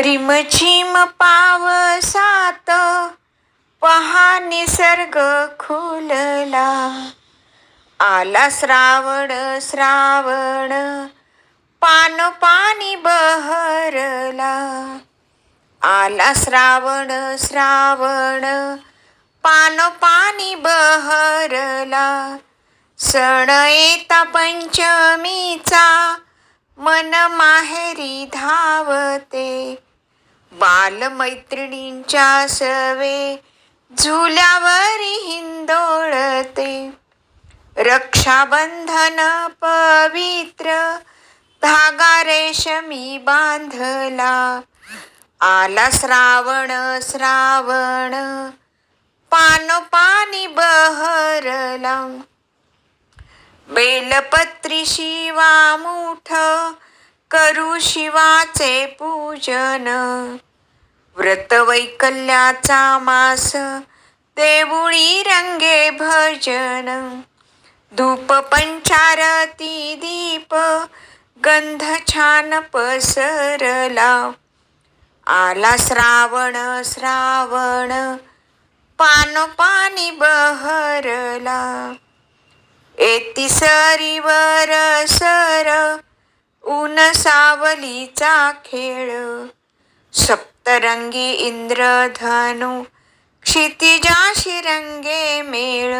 रिमझिम पावसात पहा निसर्ग खुलला. आला श्रावण श्रावण पान पाणी बहरला. आला श्रावण श्रावण पान पाणी बहरला. सण येता पंचमीचा मन माहेरी धावते. बालमैत्रिणींच्या सवे झुल्यावरी हिंदोळते. रक्षाबंधन पवित्र धागा रेशमी बांधला. आला श्रावण श्रावण पान पाणी बहरला. बेलपत्री शिवा मुठ करू शिवाचे पूजन. व्रत वैकल्याचा मास देवुळी रंगे भजन धूप पंचारती दीप गंध छान पसरला. आला श्रावण श्रावण पान पाणी बहरला. एती सरीवर सर ऊन सावलीचा खेळ. सप तरंगी इंद्रधनु क्षितिजाशी रंगे मेळ.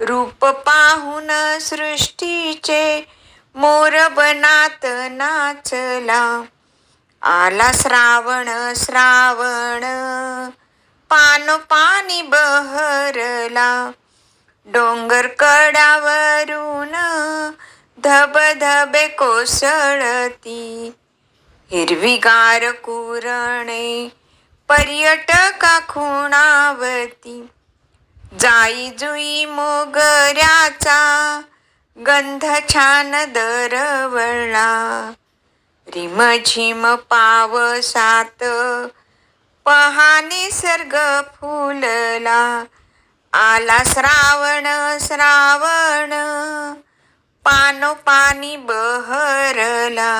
रूप पाहून सृष्टीचे मोर बनात नाचला. आला श्रावण श्रावण. पान पाणी बहरला. डोंगर कडावरून धबधबे कोसळती. हिरवीगार कुरणे पर्यटका खुणावती जाई जुई मोगऱ्याचा गंध छान दरवळला रिमझिम पावसात पहा निसर्ग फुलला. आला श्रावण श्रावण पानो पाणी बहरला.